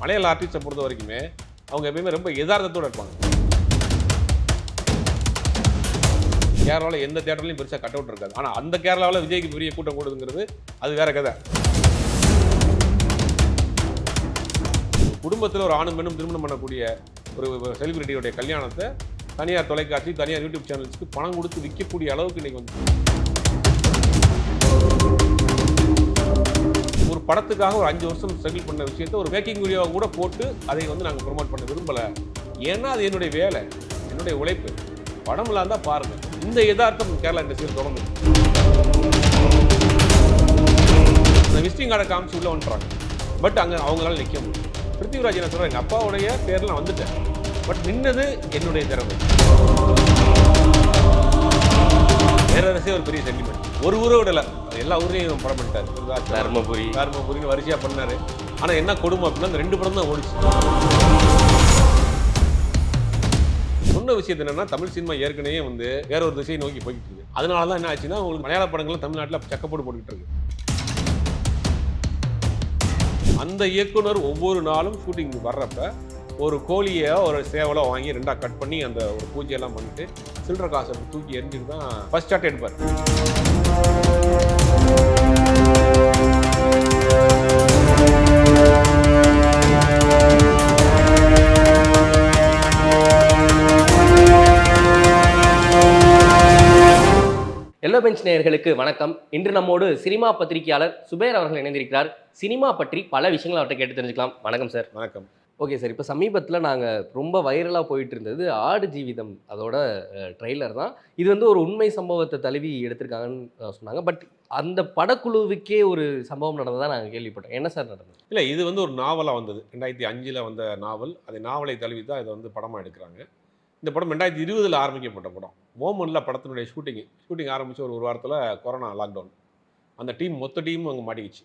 மலையாள ஆர்டிஸ்ட்டை பொறுத்த வரைக்குமே அவங்க எப்பயுமே ரொம்ப எதார்த்தத்தோடு இருப்பாங்க. கேரளாவில் எந்த தேட்டர்லையும் பெருசாக கட் அவுட் இருக்காது. ஆனால் அந்த கேரளாவில் விஜய்க்கு பெரிய கூட்டம் கூடுதுங்கிறது அது வேற கதை. குடும்பத்தில் ஒரு ஆணும் பெண்ணும் திருமணம் பண்ணக்கூடிய ஒரு செலிபிரிட்டியோடைய கல்யாணத்தை தனியார் தொலைக்காட்சி தனியார் யூடியூப் சேனல்ஸ்க்கு பணம் கொடுத்து விற்கக்கூடிய அளவுக்கு இன்றைக்கி வந்து படத்துக்காக ஒரு அஞ்சு வருஷம் ஸ்ட்ரகிள் பண்ண விஷயத்தை ஒரு மேக்கிங் வீடியோவாக கூட போட்டு அதை வந்து நாங்கள் ப்ரொமோட் பண்ண விரும்பலை. ஏன்னா அது என்னுடைய வேலை என்னுடைய உழைப்பு. படம்லாம் இருந்தால் பாருங்கள் இந்த யதார்த்தம் கேரளா இண்டஸ்ட்ரியில் தொடங்கும். அந்த விசிட்டிங் கார்டை காமிச்சு உள்ளே வந்துட்டாங்க பட் அங்கே அவங்களால நிற்க முடியும் பிருத்திவிராஜ் என்ன சொல்கிறேன் எங்கள் அப்பாவுடைய பேரில் நான் வந்துட்டேன். பட் நின்னது என்னுடைய திறமை. பேரரசே ஒரு பெரிய சென்டிமெண்ட் ஒரு ஊரை விடல. எல்லா ஊர்லேயும் படம் பண்ணிட்டார். தர்மபுரி. தருமபுரின்னு வரிசையா பண்ணாரு. ஆனா என்ன கொடுமை அப்படின்னா அந்த ரெண்டு படம் தான் ஓடிச்சு. சொன்ன விஷயத்து என்னன்னா தமிழ் சினிமா ஏற்கனவே வந்து வேற ஒரு திசையை நோக்கி போய்கிட்டு இருக்கு. அதனால தான் என்ன ஆச்சுன்னா உங்களுக்கு மலையாள படங்கள் தமிழ்நாட்டில் சக்கப்போடு போட்டுக்கிட்டு இருக்கு. அந்த இயக்குனர் ஒவ்வொரு நாளும் ஷூட்டிங் வர்றப்ப ஒரு கோழியை ஒரு சேவலை வாங்கி ரெண்டா கட் பண்ணி அந்த ஒரு பூஜையெல்லாம் பண்ணிட்டு சில்லற காசை தூக்கி எரிஞ்சுட்டு தான் ஃபர்ஸ்ட் ஷாட் எடுப்பார். எல்லோ பெஞ்ச் நேயர்களுக்கு வணக்கம். இன்று நம்மோடு சினிமா பத்திரிகையாளர் சுபேர் அவர்கள் இணைந்திருக்கிறார். சினிமா பற்றி பல விஷயங்களை அவர்கிட்ட கேட்டு தெரிஞ்சுக்கலாம். வணக்கம் சார் வணக்கம். ஓகே சார் இப்போ சமீபத்தில் நாங்கள் ரொம்ப வைரலாக போயிட்டு இருந்தது ஆடு ஜீவிதம் அதோட ட்ரெய்லர் தான். இது வந்து ஒரு உண்மை சம்பவத்தை தழுவி எடுத்திருக்காங்கன்னு சொன்னாங்க. பட் அந்த படக்குழுவுக்கே ஒரு சம்பவம் நடந்ததாக நாங்கள் கேள்விப்பட்டோம். என்ன சார் நடந்தது? இல்லை இது வந்து ஒரு நாவலாக வந்தது. ரெண்டாயிரத்தி அஞ்சில் வந்த நாவல். அதை நாவலை தழுவி தான் இதை வந்து படமாக எடுக்கிறாங்க. இந்த படம் ரெண்டாயிரத்தி இருபதில் ஆரம்பிக்கப்பட்ட படம். மோமனில் படத்தினுடைய ஷூட்டிங் ஷூட்டிங் ஆரம்பித்து ஒரு ஒரு வாரத்தில் கொரோனா லாக்டவுன் அந்த டீம் மொத்த டீமும் அங்கே மாட்டிக்கிச்சு.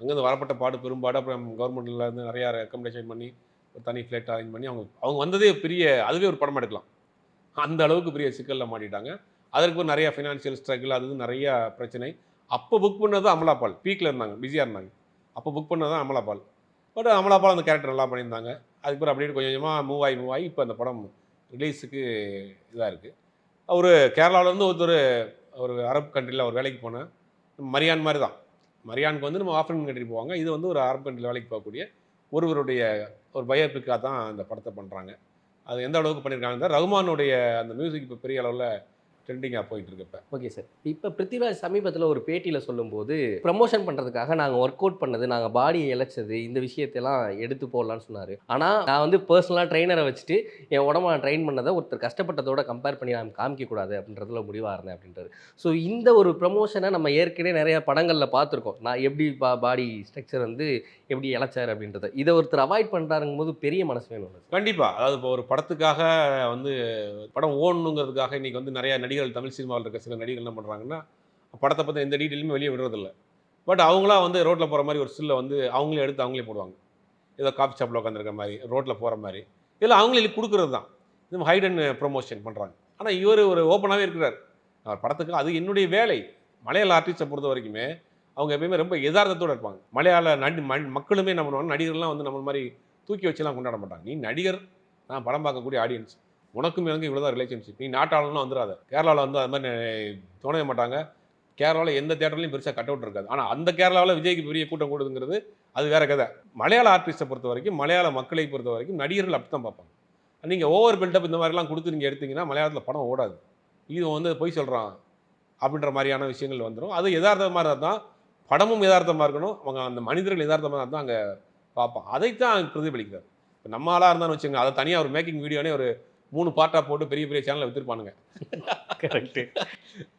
அங்கேருந்து வரப்பட்ட பாடு பெரும்பாடு அப்புறம் கவர்மெண்ட்லேருந்து நிறையா ரெக்கமெண்டேஷன் பண்ணி தனி ஃப்ளைட் அரேஞ்ச் பண்ணி அவங்க அவங்க வந்ததே பெரிய அதுவே ஒரு படம் எடுக்கலாம். அந்த அளவுக்கு பெரிய சிக்கலில் மாட்டிட்டாங்க. அதற்கு நிறையா ஃபினான்ஷியல் ஸ்ட்ரகிள் அது நிறையா நிறைய பிரச்சனை. அப்போ புக் பண்ணது அமலாபால் பீக்கில் இருந்தாங்க பிஸியாக இருந்தாங்க. அப்போ புக் பண்ணது தான் அமலாபால் பட் அமலாபால் அந்த கேரக்டர் நல்லா பண்ணியிருந்தாங்க. அதுக்கப்புறம் அப்படியே கொஞ்சம் கொஞ்சமாக மூவ் ஆகி மூவ் ஆகி இப்போ அந்த படம் ரிலீஸுக்கு இதாக இருக்குது அவர் கேரளாவிலேருந்து ஒருத்தர் ஒரு அரபு கண்ட்ரியில் ஒரு வேலைக்கு போனேன் மரியான் மாதிரி தான் மரியானுக்கு வந்து நம்ம ஆஃப்ரிக்கன் கண்ட்ரி போவாங்க. இது வந்து ஒரு அரபு கண்ட்ரியில் வேலைக்கு போகக்கூடிய ஒருவருடைய ஒரு பயோபிக்காக தான் அந்த படத்தை பண்ணுறாங்க அது எந்த அளவுக்கு பண்ணியிருக்காங்க ரகுமானுடைய அந்த மியூசிக் இப்போ பெரிய அளவில் ட்ரெண்டிங்காக போயிட்டு இருக்கு இப்போ ஓகே சார். இப்போ பிருத்திவிராஜ் சமீபத்தில் ஒரு பேட்டியில் சொல்லும்போது ப்ரமோஷன் பண்ணுறதுக்காக நாங்கள் ஒர்க் அவுட் பண்ணது நாங்கள் பாடியை இழைச்சது இந்த விஷயத்தையெல்லாம் எடுத்து போடலான்னு சொன்னார். ஆனால் நான் வந்து பர்சனலாக ட்ரைனரை வச்சுட்டு என் உடம்ப நான் ட்ரெயின் பண்ணதை ஒருத்தர் கஷ்டப்பட்டதோட கம்பேர் பண்ணி நான் காமிக்கக்கூடாது அப்படின்றதுல முடிவாக இருந்தேன் அப்படின்றாரு. ஸோ இந்த ஒரு ப்ரமோஷனை நம்ம ஏற்கனவே நிறைய படங்களில் பார்த்துருக்கோம். நான் எப்படி பா பாடி ஸ்ட்ரக்சர் வந்து எப்படி இழைச்சார் அப்படின்றத. இதை ஒருத்தர் அவாய்ட் பண்ணுறாருங்கும் போது பெரிய மனசு வேணும் கண்டிப்பாக அதாவது இப்போ ஒரு படத்துக்காக வந்து படம் ஓடணுங்கிறதுக்காக இன்னைக்கு வந்து நிறைய நடிகர்கள் தமிழ் சினிமாவில் இருக்க சில நடிகர்கள் என்ன பண்ணுறாங்கன்னா படத்தை பற்றி எந்த டீட்டெயிலுமே வெளியே விடுறதில்ல. பட் அவங்களா வந்து ரோட்டில் போகிற மாதிரி ஒரு சில்ல வந்து அவங்களே எடுத்து அவங்களே போடுவாங்க. ஏதோ காஃபி ஷாப்பில் உட்காந்துருக்க மாதிரி ரோட்டில் போகிற மாதிரி. இதில் அவங்களே கொடுக்குறது தான். இது ஹைட் அண்ட் ப்ரொமோஷன் பண்ணுறாங்க ஆனால் இவர் ஒரு ஓப்பனாகவே இருக்கிறார். அவர் படத்துக்கு அது என்னுடைய வேலை. மலையாள ஆர்டிஸ்ட்டை பொறுத்த வரைக்குமே அவங்க எப்பயுமே ரொம்ப யதார்த்தத்தோடு இருப்பாங்க. மலையாள நடி மக்களுமே நம்ம நடிகர்லாம் வந்து நம்ம மாதிரி தூக்கி வச்சுலாம் கொண்டாட மாட்டாங்க. நீ நடிகர் நான் படம் பார்க்கக்கூடிய ஆடியன்ஸ் உனக்கும் எனக்கு இவ்வளோ தான் ரிலேஷன்ஷிப் நீ நாட்டாளனும் வந்துடாத. கேரளாவில் வந்து அது மாதிரி தோணவே மாட்டாங்க. கேரளாவில் எந்த தேட்டர்லையும் பெருசாக கட் அவுட் இருக்காது. ஆனால் அந்த கேரளாவில் விஜய்க்கு பெரிய கூட்டம் கூடுதுங்கிறது அது வேற கதை. மலையாள ஆர்டிஸ்ட்டை பொறுத்த வரைக்கும் மலையாள மக்களை பொறுத்த வரைக்கும் நடிகர்கள் அப்படி தான் பார்ப்பாங்க. நீங்கள் ஓவர் பில்டப் இந்த மாதிரிலாம் கொடுத்து நீங்கள் எடுத்தீங்கன்னா மலையாளத்தில் படம் ஓடாது. இது வந்து பொய் சொல்கிறான் அப்படின்ற மாதிரியான விஷயங்கள் வந்துடும் அது யதார்த்தமாக தான் படமும் யதார்த்தமாக இருக்கணும். அவங்க அந்த மனிதர்கள் யதார்த்தமாக இருந்தால் அங்கே பார்ப்பான். அதைத்தான் பிரதிபலிக்கிறார். இப்போ நம்ம ஆளாக இருந்தாலும் வச்சுங்க அதை தனியாக ஒரு மேக்கிங் வீடியோனே ஒரு மூணு பார்ட்டாக போட்டு பெரிய பெரிய சேனலில் விற்றுருப்பானுங்க கரெக்டு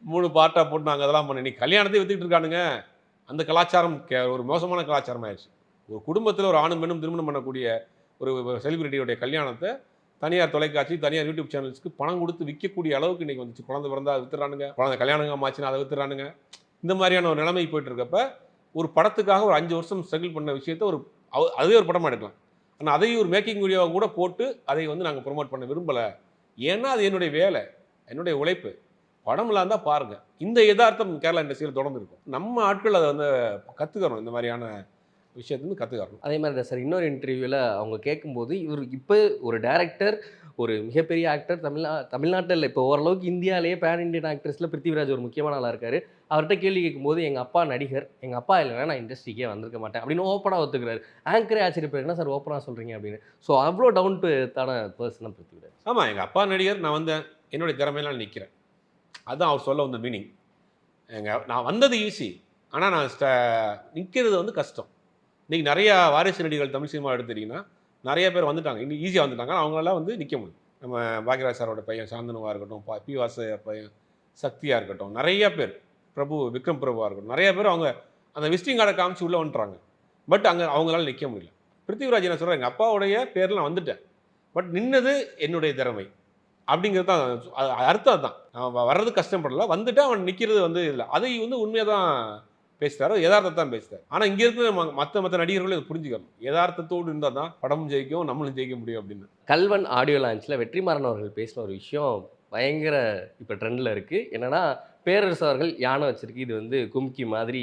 மூணு பார்ட்டாக போட்டு நாங்கள் அதெல்லாம் பண்ணி நீ கல்யாணத்தை வித்துட்டு இருக்கானுங்க. அந்த கலாச்சாரம் கே- ஒரு மோசமான கலாச்சாரம் ஆயிடுச்சு. ஒரு குடும்பத்தில் ஒரு ஆணும் பெண்ணும் திருமணம் பண்ணக்கூடிய ஒரு செலிபிரிட்டியோடைய கல்யாணத்தை தனியார் தொலைக்காட்சி தனியார் யூடியூப் சேனல்ஸ்க்கு பணம் கொடுத்து விற்கக்கூடிய அளவுக்கு இன்னைக்கு வந்துச்சு. குழந்தை பிறந்தா அதை வித்துறானுங்க குழந்தை கல்யாணம் ஆச்சுன்னா அதை வித்துறானுங்க இந்த மாதிரியான ஒரு நிலைமை போயிட்டு இருக்கப்ப ஒரு படத்துக்காக ஒரு அஞ்சு வருஷம் ஸ்ட்ரகிள் பண்ண விஷயத்த ஒரு அவ- அதுவே ஒரு படமாக எடுக்கலாம். ஆனால் அதையும் ஒரு மேக்கிங் வீடியோவை கூட போட்டு அதை வந்து நாங்கள் ப்ரொமோட் பண்ண விரும்பலை. ஏன்னா அது என்னுடைய வேலை என்னுடைய உழைப்பு. படம்லாம் இருந்தால் பாருங்கள் இந்த யதார்த்தம் கேரளா இண்டஸ்ட்ரியில் தொடர்ந்து இருக்கும். நம்ம ஆட்கள் அதை வந்து கற்றுக்கணும் இந்த மாதிரியான விஷயத்துலேருந்து கற்றுக்கணும் அதே மாதிரி தான் சார். இன்னொரு இன்டர்வியூவில் அவங்க கேட்கும்போது இவர் இப்போ ஒரு டேரக்டர் ஒரு மிகப்பெரிய ஆக்டர் தமிழ்நா தமிழ்நாட்டில் இப்போ ஓரளவுக்கு இந்தியாவிலேயே பேன் இண்டியன் ஆக்ட்ரஸில் பிருத்திவிராஜ் ஒரு முக்கியமான ஆளாக இருக்காரு. அவர்கிட்ட கேள்வி கேட்கும்போது எங்கள் அப்பா நடிகர். எங்கள் அப்பா இல்லைன்னா நான் இண்டஸ்ட்ரிக்கே வந்திருக்க மாட்டேன். அப்படின்னு ஓப்பனாக ஒத்துக்கிறாரு. ஆங்கரே ஆச்சரியப்படுற என்ன சார்? ஓப்பனாக சொல்கிறீங்க அப்படின்னு. ஸோ அவ்வளோ டவுன் டு தான பர்சனாக பிருத்திவிராஜ் ஆமாம் எங்கள் அப்பா நடிகர் நான் வந்தேன். என்னுடைய திறமையெல்லாம் நிற்கிறேன் அதுதான் அவர் சொல்ல வந்த மீனிங் எங்கள் நான் வந்தது ஈஸி ஆனால் நான் நிற்கிறது வந்து கஷ்டம். இன்றைக்கி நிறையா வாரிசு நடிகர்கள் தமிழ் சினிமா எடுத்துட்டிங்கன்னா நிறைய பேர் வந்துட்டாங்க. இன்னும் ஈஸியாக வந்துட்டாங்க. அவங்களெல்லாம் அவங்களால வந்து நிற்க முடியும் நம்ம பாக்யராஜ் சாரோட பையன் சாந்தனுவாக இருக்கட்டும் பா பி வாச பையன் சக்தியாக இருக்கட்டும் நிறைய பேர் பிரபு விக்ரம் பிரபுவாக இருக்கட்டும் நிறைய பேர் அவங்க அந்த விசிட்டிங் கார்டை காமிச்சு உள்ளே வந்துட்டாங்க. பட் அங்கே அவங்களால நிற்க முடியல. பிருத்திவிராஜ் என்ன சொல்கிறாங்க எங்கள் அப்பாவுடைய பேரில் நான் வந்துட்டேன். பட் நின்னது என்னுடைய திறமை. அப்படிங்கிறது தான் அர்த்தம் தான் அவன் வர்றது கஷ்டப்படல. வந்துட்டு அவன் நிற்கிறது வந்து இல்லை. அதை வந்து உண்மையாக தான் பேசுகிறாரோ யதார்த்தத்தை தான் பேசுகிறார் ஆனால் இங்கே இருக்கிற மற்ற மற்ற நடிகர்களும் இதை புரிஞ்சுக்கணும் யதார்த்தத்தோடு இருந்தால் தான் படமும் ஜெயிக்கும் நம்மளும் ஜெயிக்க முடியும் அப்படின்னு. கல்வன் ஆடியோ லான்ச்சில் வெற்றிமாறன் அவர்கள் பேசின ஒரு விஷயம் பயங்கர இப்போ ட்ரெண்டில் இருக்குது என்னென்னா பேரரசு அவர்கள் யானை வச்சிருக்கு இது வந்து கும்கி மாதிரி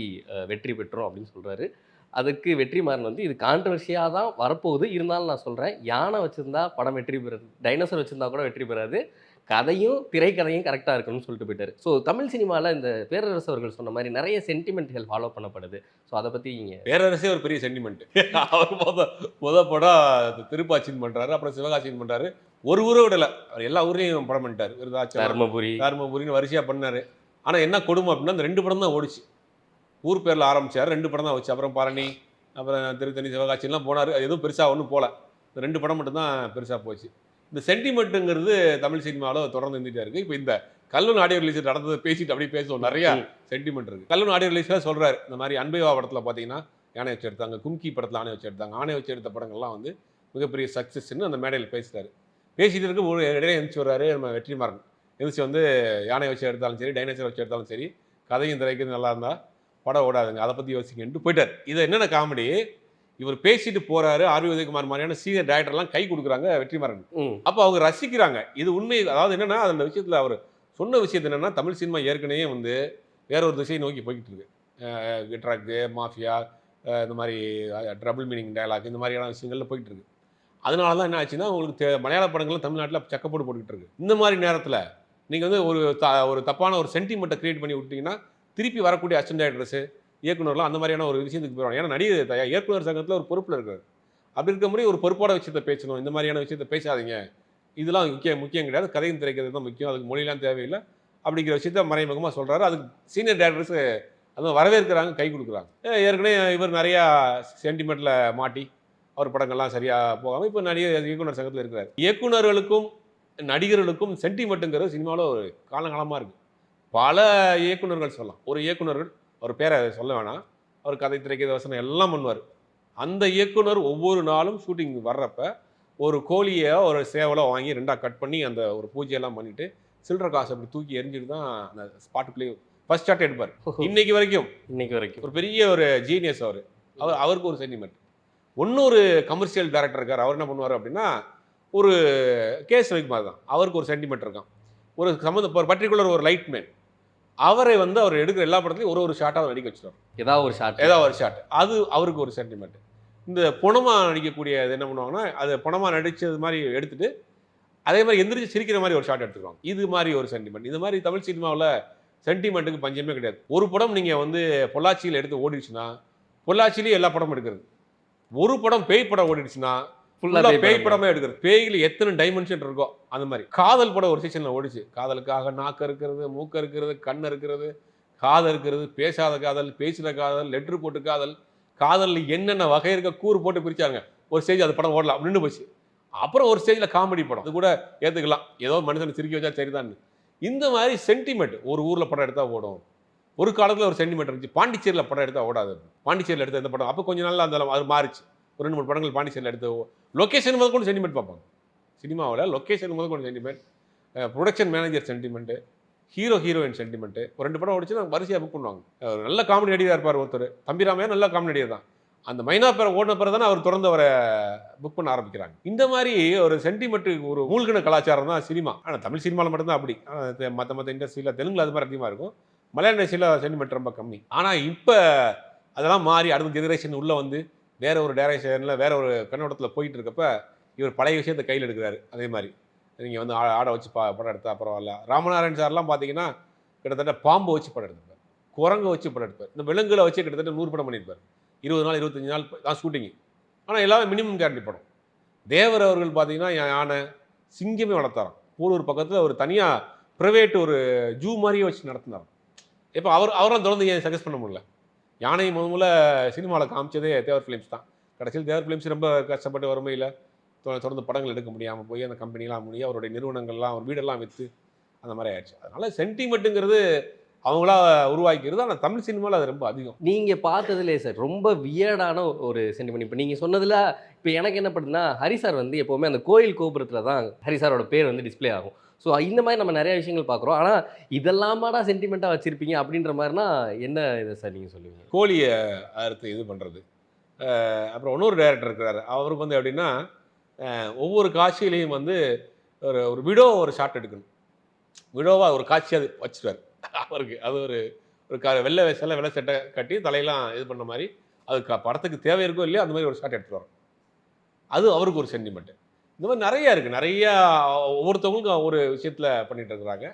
வெற்றி பெற்றோம் அப்படின்னு சொல்கிறாரு அதுக்கு வெற்றிமாறன் வந்து இது கான்ட்ரவர்சியாக தான் வரப்போகுது. இருந்தாலும் நான் சொல்கிறேன் யானை வச்சுருந்தா படம் வெற்றி பெறாது டைனோசர் வச்சுருந்தா கூட வெற்றி பெறாது. கதையும் திரைக்கதையும் கரெக்டாக இருக்கணும்னு சொல்லிட்டு போயிட்டாரு. ஸோ தமிழ் சினிமாவில் இந்த பேரரசு அவர்கள் சொன்ன மாதிரி நிறைய சென்டிமெண்ட்கள் ஃபாலோ பண்ணப்படுது. ஸோ அதை பற்றி நீங்கள் பேரரசே ஒரு பெரிய சென்டிமெண்ட் அவர் முத முத படம் திருப்பாச்சின் பண்ணுறாரு அப்புறம் சிவகாசின் பண்ணுறாரு ஒரு ஊரை விடலை. அவர் எல்லா ஊர்லேயும் படம் பண்ணிட்டார். விருதாச்சலம் தர்மபுரி. தருமபுரின்னு வரிசையாக பண்ணார். ஆனால் என்ன கொடுமை அப்படின்னா அந்த ரெண்டு படம் தான் ஓடிச்சு. ஊர் பேரில் ஆரம்பிச்சார் ரெண்டு படம் தான் வச்சு அப்புறம் பழனி அப்புறம் திருத்தணி சிவகாசிலாம் போனார். அது எதுவும் பெருசாக ஒன்றும் போகல ரெண்டு படம் மட்டும்தான் பெருசாக போச்சு. இந்த சென்டிமெண்ட்டுங்கிறது தமிழ் சினிமாவில் தொடர்ந்து இருந்துகிட்டே இருக்குது இப்போ இந்த கல்லூன் ஆடியோ ரிலீஸ் நடந்ததை பேசிட்டு அப்படியே பேசுவோம். நிறையா. சென்டிமெண்ட் இருக்குது கல்லூன் ஆடியோ ரிலீஸில் சொல்கிறாரு இந்த மாதிரி அன்பைவா படத்தில் பார்த்தீங்கன்னா யானை வச்சு எடுத்தாங்க கும்கி படத்தில் ஆணை வச்சு எடுத்தாங்க. ஆணை வச்சு எடுத்த படங்கள்லாம் வந்து மிகப்பெரிய சக்ஸஸ்ன்னு அந்த மேடையில் பேசுகிறாரு பேசிட்டு இருக்க ஒரு இடையில எழுந்துச்சு வர்றாரு நம்ம வெற்றிமாறன். எழுந்துச்சு வந்து யானை வச்சு எடுத்தாலும் சரி டைனோசர் வச்சு எடுத்தாலும் சரி கதையும் திரைக்கிறது நல்லா இருந்தால் படம் ஓடாதுங்க. அதை பற்றி யோசிக்கன்ட்டு போயிட்டார். இது என்னென்ன காமெடி இவர் பேசிட்டு போறாரு ஆர்வி உதயகுமார் மாதிரியான சீனியர் டேரக்டர்லாம் கை கொடுக்குறாங்க வெற்றிமாறன். அப்போ அவங்க ரசிக்கிறாங்க. இது உண்மை அதாவது என்னன்னா அந்த விஷயத்தில் அவர் சொன்ன விஷயத்து என்னன்னா தமிழ் சினிமா ஏற்கனவே வந்து வேற ஒரு திசையை நோக்கி போய்கிட்டு இருக்கு. ட்ரக்கு மாஃபியா இந்த மாதிரி ட்ரபிள் மீனிங் டயலாக் இந்த மாதிரியான விஷயங்கள்ல போயிட்டு இருக்கு. அதனால தான் என்ன ஆச்சுன்னா உங்களுக்கு மலையாள படங்கள் தமிழ்நாட்டில் சக்கப்போடு போட்டுக்கிட்டு இருக்கு. இந்த மாதிரி நேரத்தில் நீங்கள் வந்து ஒரு த ஒரு தப்பான ஒரு சென்டிமெண்ட்டை கிரியேட் பண்ணி விட்டீங்கன்னா திருப்பி வரக்கூடிய அசிஸ்டன்ட் டேரக்டர்ஸு இயக்குனர்லாம் அந்த மாதிரியான ஒரு விஷயத்துக்கு போயிடுவாங்க ஏன்னா நடிகர் தயா இயக்குனர் சங்கத்தில் ஒரு பொறுப்பில் இருக்கார். அப்படி இருக்க முடியும் ஒரு பொறுப்போட விஷயத்த பேசணும். இந்த மாதிரியான விஷயத்த பேசாதீங்க. இதெல்லாம் முக்கியம் முக்கியம் கிடையாது. கதையும் திரைக்கிறது தான் முக்கியம். அதுக்கு மொழியெல்லாம் தேவையில்லை. அப்படிங்கிற விஷயத்த மறைமுகமாக சொல்கிறாரு அதுக்கு சீனியர் டேரக்டர்ஸு அதுவும் வரவேற்கிறாங்க கை கொடுக்குறாங்க. ஏற்கனவே இவர் நிறையா சென்டிமெண்ட்டில் மாட்டி அவர் படங்கள்லாம் சரியாக போகாமல் இப்போ நடிகர் இயக்குனர் சங்கத்தில் இருக்கிறார். இயக்குனர்களுக்கும் நடிகர்களுக்கும் சென்டிமெண்ட்டுங்கிறது சினிமாவில் ஒரு காலங்காலமாக இருக்குது பல இயக்குனர்கள் சொல்லலாம். ஒரு இயக்குனர்கள் அவர் பேரை சொல்ல வேணாம். அவர் கதை திரைக்கிறது வசனம் எல்லாம் பண்ணுவார். அந்த இயக்குனர் ஒவ்வொரு நாளும் ஷூட்டிங் வர்றப்ப ஒரு கோழியை ஒரு சேவலை வாங்கி ரெண்டாக கட் பண்ணி அந்த ஒரு பூஜையெல்லாம் பண்ணிட்டு சில்லற காசு அப்படி தூக்கி எரிஞ்சிட்டு தான் அந்த ஸ்பாட்டுக்குள்ளேயே ஃபர்ஸ்ட் ஷாட் எடுப்பார். இன்னைக்கு வரைக்கும். இன்னைக்கு வரைக்கும். ஒரு பெரிய ஒரு ஜீனியஸ் அவர். அவர் அவருக்கு ஒரு சென்டிமெண்ட் இன்னொரு கமர்ஷியல் டைரக்டர் இருக்கார். அவர் என்ன பண்ணுவார் அப்படின்னா ஒரு கேஸ் ரவிக்குமார் தான். அவருக்கு ஒரு சென்டிமெண்ட் இருக்கான் ஒரு சம்மந்த ஒரு பர்டிகுலர் ஒரு லைட் மேன் அவரை வந்து அவர் எடுக்கிற எல்லா படத்துலையும் ஒரு ஒரு ஷாட்டாக நடிக்க வச்சிருவார். ஏதாவது ஒரு ஷாட் ஏதாவது ஒரு ஷாட் அது அவருக்கு ஒரு சென்டிமெண்ட் இந்த புணமாக நடிக்கக்கூடிய இது என்ன பண்ணுவாங்கன்னா அது புணமாக நடிச்சது மாதிரி எடுத்துட்டு அதே மாதிரி எந்திரிச்சு சிரிக்கிற மாதிரி ஒரு ஷாட் எடுத்துக்குவாங்க. இது மாதிரி ஒரு சென்டிமெண்ட் இது மாதிரி தமிழ் சினிமாவில் சென்டிமெண்ட்டுக்கு பஞ்சமே கிடையாது. ஒரு படம் நீங்கள் வந்து பொள்ளாச்சியில் எடுத்து ஓடிடுச்சுன்னா பொள்ளாச்சிலேயே எல்லா படமும் எடுக்கிறது. ஒரு படம் பேய் படம் ஓடிடுச்சுன்னா ஃபுல்லாக பேய் படமே எடுக்கிறது. பேய்ல எத்தனை டைமென்ஷன் இருக்கோ அந்த மாதிரி. காதல் படம் ஒரு சீசனில் ஓடிச்சு. காதலுக்காக நாக்கு இருக்கிறது மூக்க இருக்கிறது கண் இருக்கிறது காதல் இருக்கிறது பேசாத காதல் பேசுகிற காதல் லெட்ரு போட்டு காதல் காதலில் என்னென்ன வகை இருக்க கூறு போட்டு பிரிச்சாங்க. ஒரு ஸ்டேஜ் அது படம் ஓடலாம் நின்று போச்சு. அப்புறம் ஒரு ஸ்டேஜில் காமெடி படம். அது கூட ஏற்றுக்கலாம் ஏதோ மனுஷனை சிரிக்க வச்சா சரிதான் இந்த மாதிரி சென்டிமெண்ட் ஒரு ஊரில் படம் எடுத்தால் ஓடும். ஒரு காலத்தில் ஒரு சென்டிமெண்ட் இருந்துச்சு. பாண்டிச்சேரியில் படம் எடுத்தால் ஓடாது. பாண்டிச்சேரியில் எடுத்த இந்த படம். அப்போ கொஞ்ச நாள்ல அந்த அது மாறிச்சு. ஒரு ரெண்டு மூணு படங்கள் பாண்டிச்சேரியில் எடுத்து லொக்கேஷன் முதல் கொண்டு சென்டிமெண்ட் பார்ப்பாங்க. சினிமாவில் லொக்கேஷன் முதல் கொண்டு sentiment production manager sentiment hero heroine sentiment ஒரு ரெண்டு படம் ஓடிச்சு வரிசையாக புக் பண்ணுவாங்க. நல்ல காமெடி நடிகராக இருப்பார் ஒருத்தர். தம்பிராமையா நல்ல காமெடி நடிகர் தான். அந்த மைனா பேரை ஓடின பிறகு தானே அவர் தொடர்ந்து அவரை புக் பண்ண ஆரம்பிக்கிறாங்க. இந்த மாதிரி ஒரு சென்டிமெண்ட்டு ஒரு மூழ்கின கலாச்சாரம் தான் சினிமா. ஆனால் தமிழ் சினிமாவில் மட்டும்தான் அப்படி. மற்ற மற்ற இண்டஸ்ட்ரியில் தெலுங்கில் அது மாதிரி அதிகமாக இருக்கும். மலையாள இண்டஸ்ட்ரியில் சென்டிமெண்ட் ரொம்ப கம்மி. ஆனால் இப்போ அதெல்லாம் மாறி அடுத்த ஜெனரேஷன் உள்ளே வந்து வேற ஒரு டேரக்ஷனில் வேற ஒரு கண்ணோட்டத்தில் போயிட்டு இருக்கப்ப இவர் பழைய விஷயத்தை கையில் எடுக்கிறாரு. அதே மாதிரி. நீங்கள் வந்து ஆ- ஆடை வச்சு பா படம் எடுத்தா பரவாயில்ல. ராமநாராயண் சார்லாம் பார்த்தீங்கன்னா கிட்டத்தட்ட பாம்பு வச்சு படம் எடுத்திருப்பார். குரங்கை வச்சு படம் எடுப்பார். இந்த விலங்குகளை வச்சு கிட்டத்தட்ட நூறு படம் பண்ணியிருப்பார். இருபது நாள் இருபத்தஞ்சி நாள் தான் ஷூட்டிங் ஆனால் எல்லாமே மினிமம் கேரண்டி படம். தேவர் அவர்கள் பார்த்தீங்கன்னா யானை சிங்கமே வளர்த்தாராம். போலூர் பக்கத்தில் ஒரு தனியாக ப்ரைவேட் ஒரு ஜூ மாதிரியே வச்சு நடத்தினாராம். இப்போ அவர் அவரெல்லாம் தொடர்ந்து ஏன் சஜஸ்ட் பண்ண முடியல? யானை முதல்ல சினிமாவில் காமிச்சதே தேவர் ஃபிலிம்ஸ் தான். கடைசியில் தேவர் ஃபிலிம்ஸ் ரொம்ப கஷ்டப்பட்டு வறுமையில் தொடர்ந்து படங்கள் எடுக்க முடியாமல் போய் அந்த கம்பெனிலாம் முடிய அவருடைய நிறுவனங்கள்லாம் அவர் வீடெல்லாம் விற்று அந்த மாதிரி ஆயிடுச்சு. அதனால் சென்டிமெண்ட்டுங்கிறது அவங்களா உருவாக்கிறது ஆனால் தமிழ் சினிமாவில் அது ரொம்ப அதிகம். நீங்கள் பார்த்ததுலே சார் ரொம்ப வியர்டான ஒரு சென்டிமெண்ட் இப்போ நீங்கள் சொன்னதில் இப்போ எனக்கு என்ன பண்ணுதுன்னா ஹரி சார் வந்து எப்போவுமே அந்த கோயில் கோபுரத்தில் தான் ஹரி சாரோட பேர் வந்து டிஸ்ப்ளே ஆகும். ஸோ இந்த மாதிரி நம்ம நிறைய விஷயங்கள் பார்க்குறோம். ஆனால் இதெல்லாமாடா சென்டிமெண்ட்டாக வச்சுருப்பீங்க அப்படின்ற மாதிரினா என்ன இதை சார் நீங்கள் சொல்லுவீங்க? கோழியை அறுத்து இது பண்ணுறது அப்புறம் இன்னொரு டேரக்டர் இருக்கிறாரு. அவருக்கு வந்து எப்படின்னா ஒவ்வொரு காட்சியிலையும் வந்து ஒரு ஒரு விடோ ஒரு ஷாட் எடுக்கணும். விடோவாக ஒரு காட்சி அது வச்சுருவார். அவருக்கு அது ஒரு ஒரு க வெள்ளை வயசில் வெள்ளை சட்டை கட்டி தலையெல்லாம் இது பண்ண மாதிரி அது படத்துக்கு தேவை இருக்கோ இல்லையோ அந்த மாதிரி ஒரு ஷாட் எடுத்துட்டு வரோம். அது அவருக்கு ஒரு சென்டிமெண்ட்டு இந்த மாதிரி நிறைய இருக்குது நிறையா ஒவ்வொருத்தவங்களுக்கும் ஒரு விஷயத்தில் பண்ணிட்டு இருக்கிறாங்க.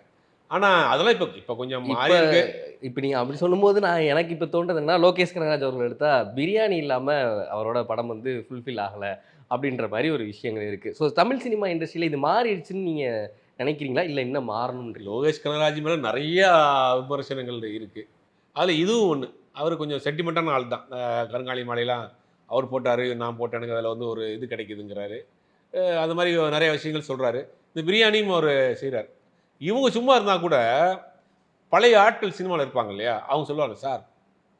ஆனால் அதெல்லாம் இப்போ இப்போ கொஞ்சம் மாறி இருக்கு. இப்போ நீங்கள் அப்படி சொல்லும்போது நான் எனக்கு இப்போ தோன்றதுன்னா லோகேஷ் கனகராஜ் அவர்கள் எடுத்தா பிரியாணி இல்லாமல் அவரோட படம் வந்து ஃபுல்ஃபில் ஆகலை அப்படின்ற மாதிரி ஒரு விஷயங்கள் இருக்குது ஸோ தமிழ் சினிமா இண்டஸ்ட்ரியில் இது மாறிடுச்சுன்னு நீங்கள் நினைக்கிறீங்களா? இல்லை இன்னும் மாறணுன்றீங்களா? லோகேஷ் கனகராஜ் மேலே நிறைய விமர்சனங்கள் இருக்குது அதில் இதுவும் ஒன்று அவர் கொஞ்சம் சென்டிமெண்ட்டான ஆள் தான். கருங்காலி மாலையெல்லாம் அவர் போட்டார் நான் போட்டேனுங்க அதில் வந்து ஒரு இது கிடைக்குதுங்கிறாரு. அது மாதிரி நிறைய விஷயங்கள் சொல்கிறாரு இந்த பிரியாணியும் அவர் செய்கிறார் இவங்க சும்மா இருந்தால் கூட பழைய ஆட்கள் சினிமாவில் இருப்பாங்க இல்லையா? அவங்க சொல்லுவாங்க சார்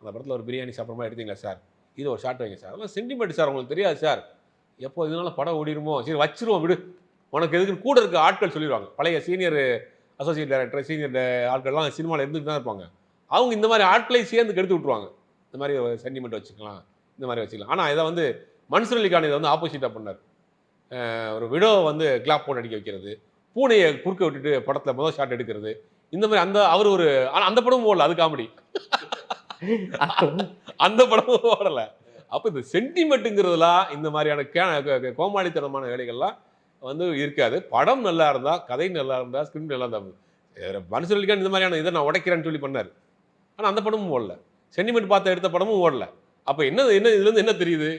அந்த படத்தில் ஒரு பிரியாணி சாப்பிட்றமா எடுத்தீங்களா சார்? இது ஒரு ஷார்ட் வைங்க சார். அதெல்லாம் சென்டிமெண்ட் சார் உங்களுக்கு தெரியாது சார். எப்போ இதனால படம் ஓடிடுமோ? சரி வச்சிருவோம் விடு. உனக்கு எதுக்கு கூட இருக்க ஆட்கள் சொல்லிடுவாங்க பழைய சீனியர் அசோசியேட் டைரக்டர் சீனியர் ஆட்கள்லாம் சினிமாவில் இருந்துட்டு தான் இருப்பாங்க. அவங்க இந்த மாதிரி ஆட்களை சேர்ந்து கெடுத்து விட்ருவாங்க இந்த மாதிரி ஒரு சென்டிமெண்ட் வச்சுக்கலாம் இந்த மாதிரி வச்சுக்கலாம். ஆனால் இதை வந்து மன்சூர் அலிகான் இதை வந்து ஆப்போசிட்டாக பண்ணார். ஒரு விடோவை வந்து கிளாப் போட்டு அடிக்க வைக்கிறது. பூனையை குறுக்க விட்டுட்டு படத்தில் முதல் ஷாட் எடுக்கிறது. இந்த மாதிரி அந்த அவர் ஒரு ஆனால் அந்த படமும் ஓடல அது காமெடி அந்த படமும் ஓடலை. அப்போ இந்த சென்டிமெண்ட்டுங்கிறதுலாம் இந்த மாதிரியான கே கோமாளித்தனமான வேலைகள்லாம் வந்து இருக்காது. படம் நல்லா இருந்தால் கதை நல்லா இருந்தால் ஸ்கிரிப்ட் நல்லா இருந்தால் மனுஷன் இந்த மாதிரியான இதை நான் உடைக்கிறேன்னு சொல்லி பண்ணார். ஆனால் அந்த படமும் ஓடல. சென்டிமெண்ட் பார்த்து எடுத்த படமும் ஓடல. அப்போ என்ன என்ன இதுலேருந்து என்ன தெரியுது?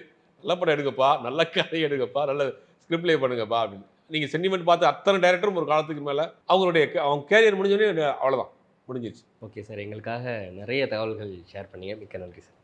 நல்ல படம் எடுக்கப்பா நல்ல கதை எடுக்கப்பா நல்ல ஸ்கிரிப்ட் ப்ளே பண்ணுங்கப்பா அப்படின்னு. நீங்கள் சென்டிமெண்ட் பார்த்து அத்தனை டேரக்டரும் ஒரு காலத்துக்கு மேலே அவங்களுடைய அவங்க கேரியர் முடிஞ்சோடனே அவ்வளோதான் முடிஞ்சிச்சு ஓகே சார். எங்களுக்காக நிறைய தகவல்கள் ஷேர் பண்ணீங்க. மிக்க நன்றி சார்.